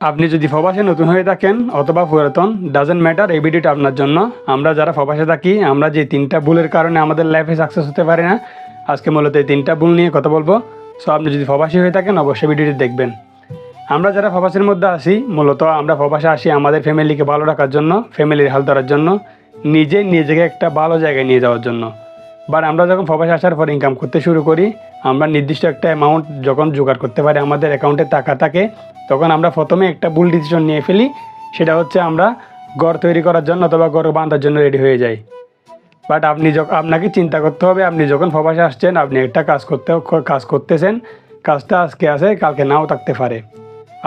আপনি যদি প্রবাসে নতুন হয়ে থাকেন অথবা পুরাতন ডাজেন্ট ম্যাটার এই ভিডিওটা আপনার জন্য। আমরা যারা প্রবাসে থাকি, আমরা যে তিনটা ভুলের কারণে আমাদের লাইফে সাকসেস হতে পারে না, আজকে মূলত এই তিনটা ভুল নিয়ে কথা বলব। সো আপনি যদি প্রবাসী হয়ে থাকেন, অবশ্যই ভিডিওটি দেখবেন। আমরা যারা প্রবাসের মধ্যে আসি মূলত আমরা প্রবাসে আসি আমাদের ফ্যামিলিকে ভালো রাখার জন্য ফ্যামিলির হাল ধরার জন্য, নিজে নিজেকে একটা ভালো জায়গায় নিয়ে যাওয়ার জন্য। বাট আমরা যখন প্রবাসে আসার পর ইনকাম করতে শুরু করি আমরা নির্দিষ্ট একটা অ্যামাউন্ট যখন জোগাড় করতে পারি, আমাদের অ্যাকাউন্টে টাকা থাকে, তখন আমরা প্রথমে একটা ভুল ডিসিশন নিয়ে ফেলি। সেটা হচ্ছে আমরা ঘর তৈরি করার জন্য অথবা ঘর বাঁধার জন্য রেডি হয়ে যাই। বাট আপনি যখন আপনাকে চিন্তা করতে হবে, আপনি যখন প্রবাসে আসছেন, আপনি একটা কাজ করতে কাজ করতেছেন, কাজটা আজকে আসে কালকে নাও থাকতে পারে।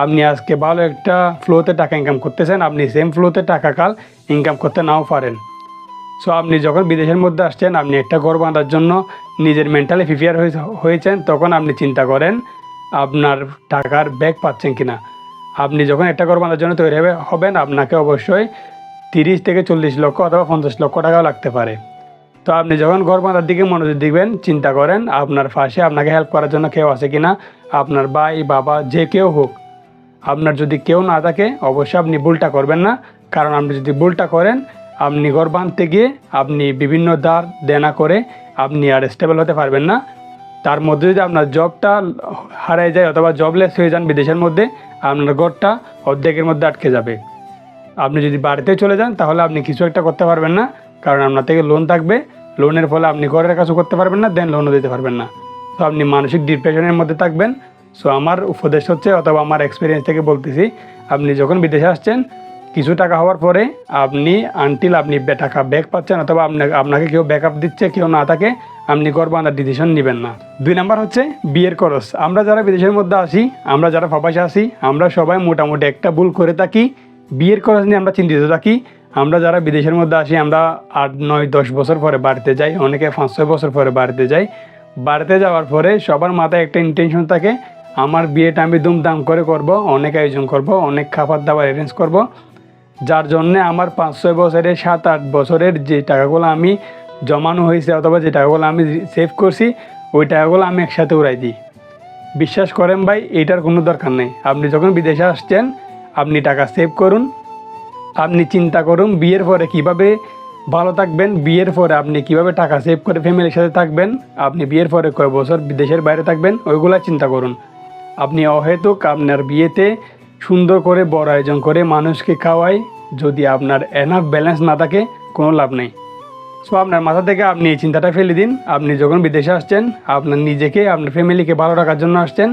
আপনি আজকে ভালো একটা ফ্লোতে টাকা ইনকাম করতেছেন, আপনি সেম ফ্লোতে টাকা কাল ইনকাম করতে নাও পারেন। সো আপনি যখন বিদেশের মধ্যে আসছেন, আপনি একটা ঘর বাঁধার জন্য নিজের মেন্টালি প্রিপেয়ার হয়েছেন, তখন আপনি চিন্তা করেন, আপনার টাকার ব্যাগ পাচ্ছেন কিনা। আপনি যখন একটা ঘর বাঁধার জন্য তৈরি হবে হবেন, আপনাকে অবশ্যই তিরিশ থেকে চল্লিশ লক্ষ অথবা পঞ্চাশ লক্ষ টাকাও লাগতে পারে। তো আপনি যখন ঘর বাঁধার দিকে মনোযোগ দিবেন, চিন্তা করেন, আপনার পাশে আপনাকে হেল্প করার জন্য কেউ আছে কিনা, আপনার ভাই, বাবা, যে কেউ হোক। আপনার যদি কেউ না থাকে, অবশ্যই আপনি ভুলটা করবেন না। কারণ আপনি যদি ভুলটা করেন আপনি ঘর বাঁধতে গিয়ে আপনি বিভিন্ন দ্বার দেনা করে আপনি আর স্টেবল হতে পারবেন না। তার মধ্যে যদি আপনার জবটা হারায় যায় অথবা জবলেস হয়ে যান বিদেশের মধ্যে, আপনার ঘরটা অর্ধেকের মধ্যে আটকে যাবে। আপনি যদি বাড়িতে চলে যান, তাহলে আপনি কিছু একটা করতে পারবেন না, কারণ আপনার থেকে লোন থাকবে। লোনের ফলে আপনি ঘরের কাজও করতে পারবেন না দেন লোনও দিতে পারবেন না। তো আপনি মানসিক ডিপ্রেশনের মধ্যে থাকবেন। সো আমার উপদেশ হচ্ছে, অথবা আমার এক্সপিরিয়েন্স থেকে বলতেছি, আপনি যখন বিদেশে আসছেন কিছু টাকা হওয়ার পরে আপনি আনটিল আপনি টাকা ব্যাক পাচ্ছেন অথবা আপনাকে আপনাকে কেউ ব্যাকআপ দিচ্ছে, কেউ না থাকে, আপনি ঘর বাঁধার ডিসিশন নেবেন না। দুই নাম্বার হচ্ছে বিয়ের খরচ। আমরা যারা বিদেশের মধ্যে আসি আমরা যারা প্রবাসে আসি আমরা সবাই মোটামুটি একটা ভুল করে থাকি। বিয়ের খরচ নিয়ে আমরা চিন্তিত থাকি। আমরা যারা বিদেশের মধ্যে আসি আমরা আট, নয়, দশ বছর পরে বাড়িতে যাই, অনেকে পাঁচ, ছয় বছর পরে বাড়িতে যাই। বাড়িতে যাওয়ার পরে সবার মাথায় একটা ইন্টেনশন থাকে, আমার বিয়েটা আমি দুমদাম করে করব, অনেক আয়োজন করব, অনেক খাবার দাবার অ্যারেঞ্জ করব। যার জন্য আমার পাঁচ ছয় বছরের, সাত আট বছরের যে টাকাগুলো আমি জমানো হয়েছে অথবা যে টাকাগুলো আমি সেভ করছি, ওই টাকাগুলো আমি একসাথে উড়াই দিই। বিশ্বাস করেন ভাই, এটার কোনো দরকার নেই। আপনি যখন বিদেশে আসছেন, আপনি টাকা সেভ করুন। আপনি চিন্তা করুন, বিয়ের পরে কীভাবে ভালো থাকবেন, বিয়ের পরে আপনি কীভাবে টাকা সেভ করে ফ্যামিলির সাথে থাকবেন, আপনি বিয়ের পরে কয় বছর বিদেশের বাইরে থাকবেন, ওইগুলা চিন্তা করুন। আপনি অহেতুক আপনার বিয়েতে সুন্দর করে বড় আয়োজন করে মানুষকে খাওয়াই, যদি আপনার এনাফ ব্যালেন্স না থাকে, কোনো লাভ নেই। সো আপনার মাথা থেকে আপনি এই চিন্তাটা ফেলে দিন। আপনি যখন বিদেশে আসছেন, আপনার নিজেকে, আপনার ফ্যামিলিকে ভালো রাখার জন্য আসছেন,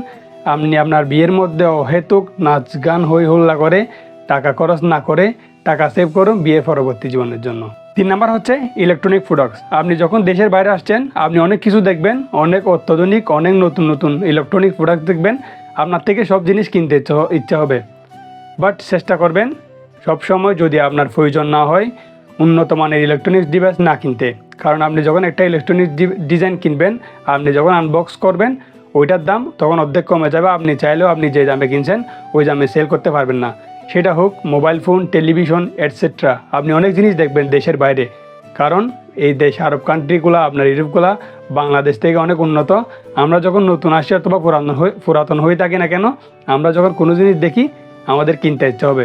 আপনি আপনার বিয়ের মধ্যে অহেতুক নাচ গান হই হল্লা করে, টাকা খরচ না করে, টাকা সেভ করুন বিয়ের পরবর্তী জীবনের জন্য। তিন নাম্বার হচ্ছে ইলেকট্রনিক প্রোডাক্টস আপনি যখন দেশের বাইরে আসছেন, আপনি অনেক কিছু দেখবেন, অনেক অত্যাধুনিক, অনেক নতুন নতুন ইলেকট্রনিক প্রোডাক্ট দেখবেন। আপনার থেকে সব জিনিস কিনতে ইচ্ছা- হবে। বাট চেষ্টা করবেন সবসময় যদি আপনার প্রয়োজন না হয় উন্নত মানের ইলেকট্রনিক্স ডিভাইস না কিনতে। কারণ আপনি যখন একটা ইলেকট্রনিক্স ডিজাইন কিনবেন, আপনি যখন আনবক্স করবেন, ওইটার দাম তখন অর্ধেক কমে যাবে। আপনি চাইলেও আপনি যে দামে কিনছেন, ওই দামে সেল করতে পারবেন না। সেটা হোক মোবাইল ফোন টেলিভিশন এটসেট্রা আপনি অনেক জিনিস দেখবেন দেশের বাইরে। কারণ এই দেশ আরব কান্ট্রিগুলো আপনার ইউরোপগুলো, বাংলাদেশ থেকে অনেক উন্নত। আমরা যখন নতুন আসি অথবা পুরাতন হয়ে পুরাতন হয়ে থাকি না কেন, আমরা যখন কোনো জিনিস দেখি, আমাদের কিনতে ইচ্ছে হবে।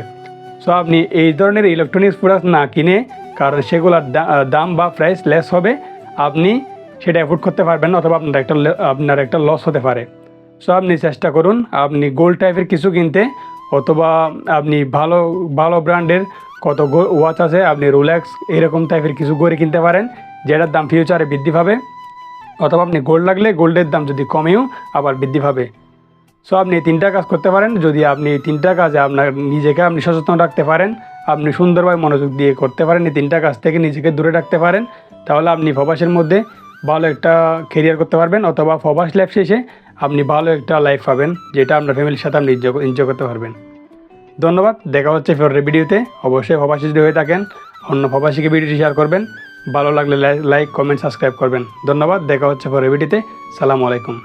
সো আপনি এই ধরনের ইলেকট্রনিক্স প্রোডাক্ট না কিনে, কারণ সেগুলোর দাম বা প্রাইস লেস হবে, আপনি সেটা অ্যাফোর্ড করতে পারবেন না, অথবা আপনার একটা আপনার একটা লস হতে পারে। সো আপনি চেষ্টা করুন, আপনি গোল্ড টাইপের কিছু কিনতে, অথবা আপনি ভালো ভালো ব্র্যান্ডের কত ওয়াচ আছে, আপনি রোলেক্স এরকম টাইপের কিছু গড়ে কিনতে পারেন, যেটার দাম ফিউচারে বৃদ্ধি পাবে। অথবা আপনি গোল্ড লাগলে গোল্ডের দাম যদি কমেও আবার বৃদ্ধি পাবে। সো আপনি তিনটা কাজ করতে পারেন। যদি আপনি তিনটা কাজে আপনার নিজেকে আপনি সচেতন রাখতে পারেন, আপনি সুন্দরভাবে মনোযোগ দিয়ে করতে পারেন, এই তিনটা কাজ থেকে নিজেকে দূরে রাখতে পারেন, তাহলে আপনি প্রবাসের মধ্যে ভালো একটা কেরিয়ার করতে পারবেন, অথবা প্রবাস লাইফ শেষে আপনি ভালো একটা লাইফ পাবেন, যেটা আপনার ফ্যামিলির সাথে আপনি এনজয় করতে পারবেন। ধন্যবাদ, দেখা হচ্ছে ফেরের ভিডিওতে। অবশ্যই প্রবাসী যদি হয়ে থাকেন, অন্য প্রবাসীকে ভিডিওটি শেয়ার করবেন। ভালো লাগলে লাইক কমেন্ট সাবস্ক্রাইব করবেন। ধন্যবাদ, দেখা হচ্ছে পরের ভিডিওতে। সালাম আলাইকুম।